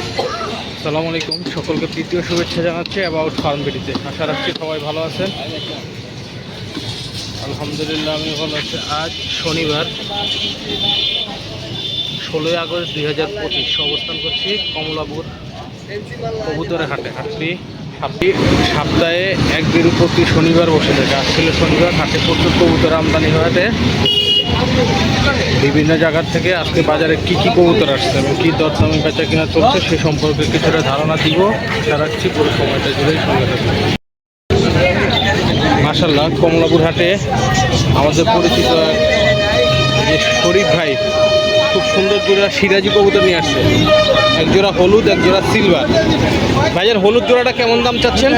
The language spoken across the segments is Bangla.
আসসালামু আলাইকুম। সকলকে তৃতীয় শুভেচ্ছা জানাচ্ছি অ্যাবাউট ফার্ম বিডিতে আশা রাখছি সবাই ভালো আছেন। আলহামদুলিল্লাহ আমি ভালো আছি। আজ শনিবার, ষোলোই আগস্ট দুই হাজার পঁচিশ। অবস্থান করছি কমলাপুর কবুতরের হাটে। হাটটি হাটটি সপ্তাহে একদিন প্রতি শনিবার বসে থাকে। আজ ছিল শনিবার হাটে প্রচুর কবুতর আমদানি হওয়াতে বিভিন্ন জায়গার থেকে আজকে বাজারে কি কি কবুতর আসছে এবং কী দরদামে বেচা কিনা চলছে সে সম্পর্কে কিছুটা ধারণা দিব। রাখছি পুরো সময়টা জুড়েই সঙ্গে থাকবে কমলাপুর হাটে আমাদের পরিচিত শরীফ ভাই খুব সুন্দর জোড়া সিরাজি কবুতর নিয়ে আসছে। এক জোড়া হলুদ এক জোড়া সিলভার ভাইয়ের হলুদ জোড়াটা কেমন দাম চাচ্ছেন?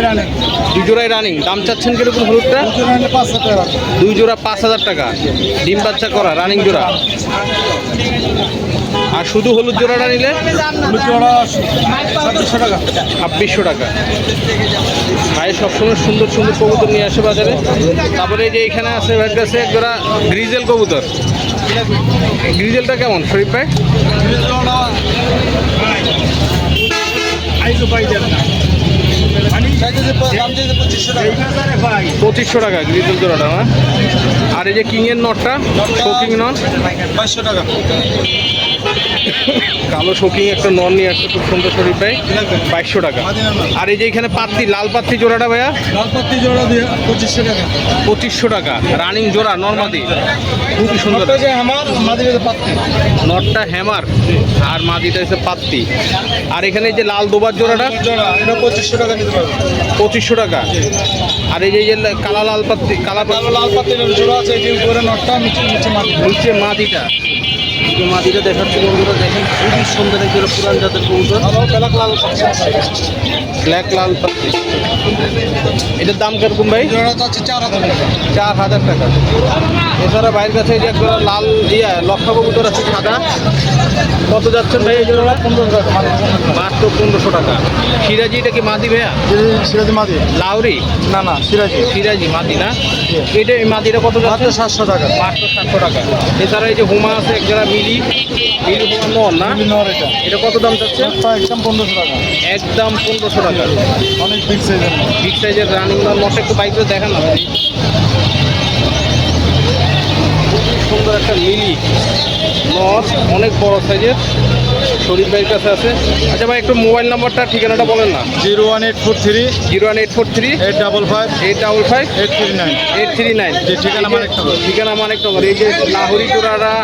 দুই জোড়ায় রানিং দাম চাচ্ছেন কীরকম হলুদটা? দুই জোড়া পাঁচ হাজার টাকা। ডিম বাচ্চা করা রানিং জোড়া। আর শুধু হলুদ জোড়াটা নিলে? ছাব্বিশশো টাকা। ভাই সবসময় সুন্দর সুন্দর কবুতর নিয়ে আসে বাজারে। তারপরে যে এখানে আছে ভাইয়ের কাছে এক জোড়া গ্রিজেল কবুতর। গ্রিজেলটা কেমন? শরীফ ভাই পঁচিশশো টাকা গ্রিজেল জোড়াটা না আর এই যে কিংয়ের নটটা শোকিং নট? কালো শোকিং একটা নন নিয়ে আসছে খুব সুন্দর শরীফ ভাই বাইশশো টাকা। আর এই যে এখানে পাত্তি লাল পাত্তি জোড়াটা ভাইয়া? লাল পাত্তি জোড়া দিয়ে পঁচিশশো টাকা। পঁচিশশো টাকা। রানিং জোড়া নর্মাদি। খুবই সুন্দর। পাত্তি। নটটা হ্যামার আর মাদিটা হচ্ছে পাত্তি। আর এখানে যে লাল দোবার জোড়াটা? এটা পঁচিশশো টাকা নিতে পারবে। পঁচিশশো টাকা। আর এই যে কালা লাল পাত্তি কালা লাল পাত্তির জোড়া আছে উপরে নটটা নিচে নিচে মাদিটা। মাদিটা দেখাচ্ছে। বন্ধুরা দেখেন খুবই সুন্দর এক জোড়া পুরান জাতের কবুতর। ব্ল্যাক লাল পাত্তি এটার দাম কীরকম ভাই? চার হাজার টাকা। এছাড়া বাইরের কাছে যে একটা লাল ইয়া লক্ষা কবুতর আছে সাদা। কত যাচ্ছেন ভাই এই জোড়া পনেরো টাকা মাত্র পনেরোশো টাকা। সিরাজি এটা কি মাদি ভাইয়া? সিরাজি মাদি। লাউরি? না না সিরাজি। সিরাজি মাদি না? এটা মাদিটা কত যাচ্ছে? সাতশো টাকা। মাত্র সাতশো টাকা। এছাড়া এই যে হুমা আছে এক জোড়া মিলি। মিলি হুমা নর না? নর এটা। এটা কত দাম যাচ্ছে একদম পনেরোশো টাকা। একদম পনেরোশো টাকা। অনেক বিগ সাইজের বিগ সাইজের রানিং নর নটটা একটু করে দেখান না। সুন্দর একটা মিলি নট অনেক বড় সাইজের শরীফ ভাইয়ের কাছে আছে। আচ্ছা ভাই একটু মোবাইল নাম্বারটা ঠিকানাটা বলেন না। Zero one eight four three zero one eight four three eight double five eight double five eight three nine. Eight three nine. জি, ঠিকানা মানিকনগর। ঠিকানা মানিকনগর এই যে লাহরি জোড়ারা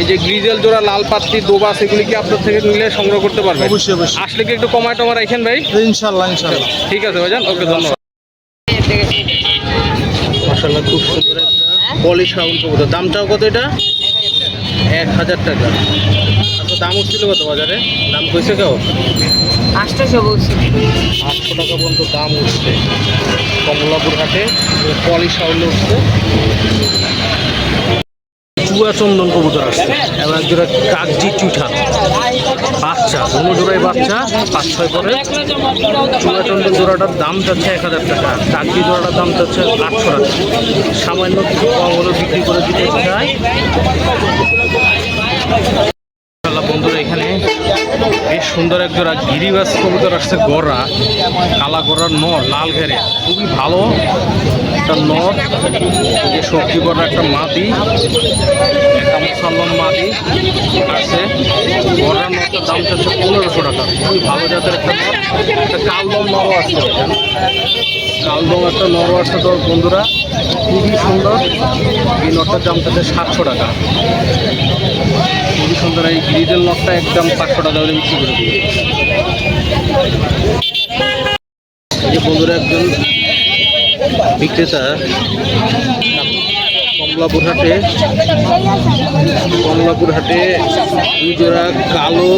এই যে গ্রিজেল জোড়া লাল পাত্তি দোবাস এগুলি কি আপনার থেকে নিলে সংগ্রহ করতে পারবেন? অবশ্যই অবশ্যই। আসলে কি একটু কমায় টমা রাখেন ভাই? ইনশাল্লাহ ইনশাল্লাহ। ঠিক আছে ভাইজান ওকে ধন্যবাদ। মাসাল্লাহ খুব সুন্দর একটা পলিশ দামটাও কত এটা? এক হাজার টাকা। আচ্ছা দাম উঠছিল কত বাজারে? দাম কইছে কেউ? আটশোশো বলছি। আটশো টাকা পর্যন্ত দাম উঠছে। কমলাপুর হাটে পলিশ সাউন্ড উঠছে। চুয়া চন্দন কবুতর আসছে। এবং এক জোড়া কাগজি চুঠা। বাচ্চা কোনো জোড়ায় বাচ্চা পাঁচ ছয় করে। চুয়া চন্দন জোড়াটার দাম যাচ্ছে এক হাজার টাকা। কাগজি জোড়াটার দাম যাচ্ছে আটশো টাকা। সামান্য কিছু কম হলে বিক্রি করে দিতে চাই ইনশাআল্লাহ বন্ধুরা, এখানে বেশ সুন্দর এক জোড়া গিরিবাস কবুতর আসছে গড়া কালা গড়ার নর, লাল ঘেরে। খুবই ভালো একটা নর সবজি গড়া একটা মাদি একটা মুসাল্লম মাদি আছে। গড়ার নরটার দাম চাচ্ছে পনেরোশো টাকা। খুবই ভালো জাতের একটা নর একটা কালদম নরও আসছে কালদম একটা নরও আসছে তো বন্ধুরা। খুবই সুন্দর। এই নরটার দাম চাচ্ছে সাতশো টাকা। খুবই সুন্দর। এই গ্রিজেল নটটা একদম পাঁচশো টাকা হলে বিক্রি করে এই বন্ধুরা একজন বিক্রেতা কমলাপুর হাটে কমলাপুর হাটে জোড়া কালো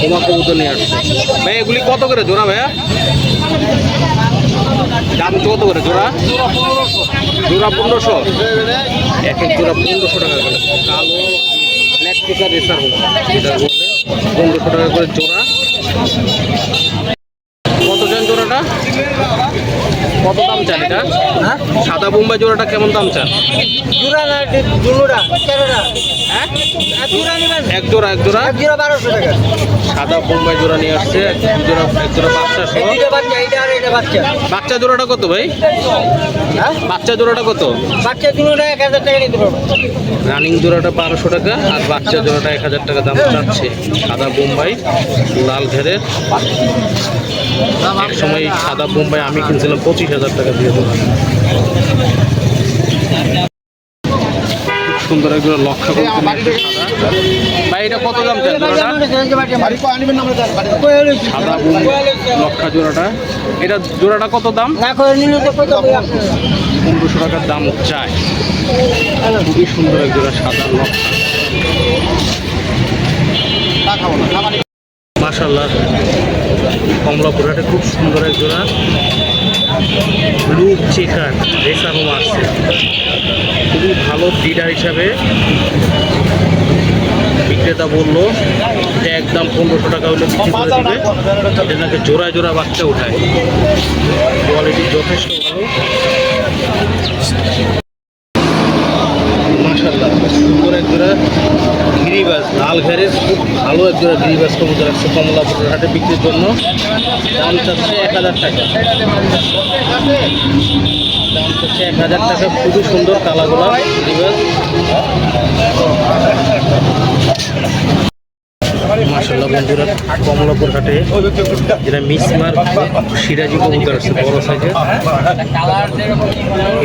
বোমা কবুতর নিয়ে আসছে। ভাই, এগুলি কত করে জোড়া ভাইয়া? দাম কত করে জোড়া? জোড়া পনেরোশো। এক এক জোড়া পনেরোশো টাকা করে। কালো ব্ল্যাক টিকার রেসার পনেরোশো টাকা করে জোড়া। কত চান জোড়াটা? কত দাম চান এটা? সাদা বোম্বাই জোড়াটা কেমন দাম চান? জোড়া না দুলোটা তেরোটা হ্যাঁ? এক জোড়া এক জোড়া এক জোড়া? বারোশো টাকা। সাদা বোম্বাই জোড়া নিয়ে আসছে এক জোড়া এক জোড়া বাচ্চা জোড়াটা কত ভাই? হ্যাঁ? বাচ্চা জোড়াটা কত? বাচ্চা দুলোটা এক হাজার টাকা রানিং জোড়াটা বারোশো টাকা আর বাচ্চা জোড়াটা এক হাজার টাকা দাম চাচ্ছে। সাদা বোম্বাই লাল ঘেরের। এক সময় সাদা বোম্বাই আমি কিনছিলাম পঁচিশ হাজার টাকা দিয়ে দেবো। সুন্দর এটা কত দাম সাদা জোড়াটা। এটা জোড়াটা কত দাম? টাকার দাম চায় খুবই সুন্দর এক জোড়া সাদা লক্ষা। মাশাল্লাহ কমলাপুরহাটে খুব সুন্দর এক জোড়া ব্লু চেকার রেসানো আসছে। খুবই ভালো ব্রিডার হিসাবে বিক্রেতা বলল যে একদম পনেরোশো টাকা হলে বিক্রি করে দিবে। এটা নাকি জোড়া জোড়া বাচ্চা উঠায়। কোয়ালিটি যথেষ্ট ভালো। মাশাল্লাহ খুব সুন্দর এক জোড়া। গিরিবাজ লাল ঘেরের খুব ভালো একজন জোড়া গিরিবাজ কবুতর আসছে কমলাপুরের হাটে বিক্রির জন্য। দাম চাচ্ছে এক হাজার টাকা। দাম চাচ্ছে এক হাজার টাকা, খুবই সুন্দর কালাগোলা গিরিবাজ মাসাল্লাহ বন্ধুরা, কমলাপুর হাটে যেটা মিসমার সিরাজি কবুতর আছে, বড় সাইজের।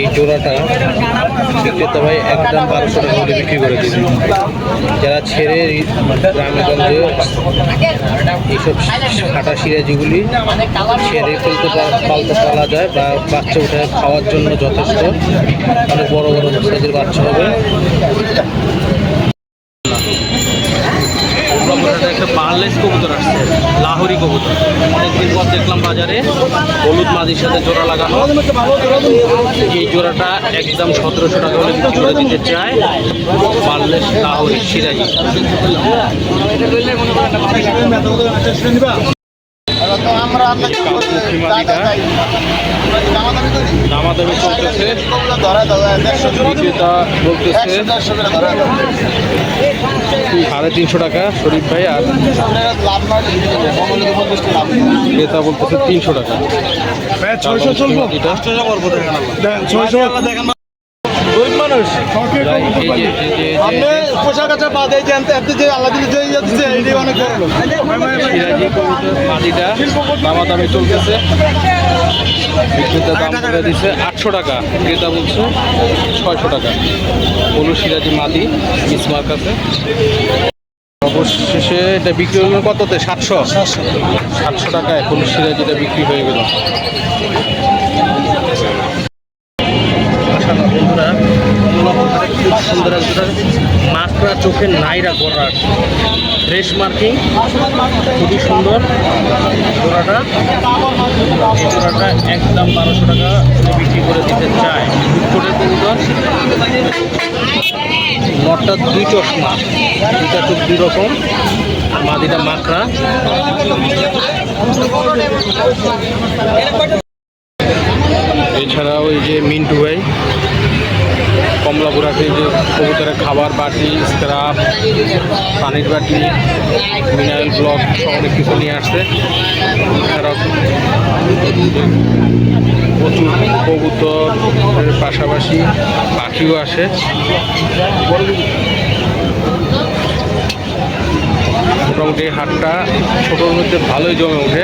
এই জোড়াটা বিক্রেতা ভাই একদম বারোশো টাকা করে বিক্রি করে দিবে। যারা ছেড়ে এই গ্রামে গঞ্জে এইসব খাটা সিরাজিগুলি ছেড়ে ফেলতে পালতে পালা যায় বা বাচ্চা উঠে খাওয়ার জন্য যথেষ্ট অনেক বড় বড় সাইজের বাচ্চা হবে। কবুতরটা একটা পার্লেস কবুতর আসছে, লাহোরি কবুতর। অনেকদিন পর দেখলাম বাজারে হলুদ মাঝির সাথে জোড়া লাগানো। এই জোড়াটা একদম সতেরোশো টাকা হলে বিক্রি করে দিতে চায়। পার্লেস লাহোরি সিরাজি। মাদিটা দামাদামি চলতেছে। বিক্রেতা বলতেছে। সাড়ে তিনশো টাকা শরীফ ভাই আর ক্রেতা বলতেছে তিনশো টাকা। ছয়শো চলবো। ছয়শো গরিব মানুষ। এই যে- এই যে- এই যে- আপনি পোশাক বাদে যে আল্লাহ দিলে যে দিচ্ছে এটাই অনেক মাটিটা দামাদামি চলতেছে। বিক্রেতা দাম করে দিচ্ছে আটশো টাকা। ক্রেতা বলছে ছয়শো টাকা। হলু সিরাজি মাদি ইসমার কাছে অবশেষে এটা বিক্রি হলো কততে? সাতশো? সাতশো। টাকায় হলু সিরাজিটা বিক্রি হয়ে গেল। চোখের নাইরা গড়ার ড্রেস মার্কিং। খুবই সুন্দর জোড়াটা এই জোড়াটা একদম বারোশো টাকা বিক্রি করে দিতে চায়। ফুটফুটের নটটা দুই চশমা। দুটা চোখ দুই রকম মাদিটা মাকড়া এছাড়াও এই যে মিন্টু ভাই। কমলাপুরাতে যে কবুতরের খাবার বাটি স্ক্রাব পানির বাটি মিনারেল ব্লক সব অনেক কিছু নিয়ে আসছে। প্রচুর কবুতরের পাশাপাশি পাখিও আসে। মোটামুটি হাটটা ছোটোর মধ্যে ভালোই জমে ওঠে।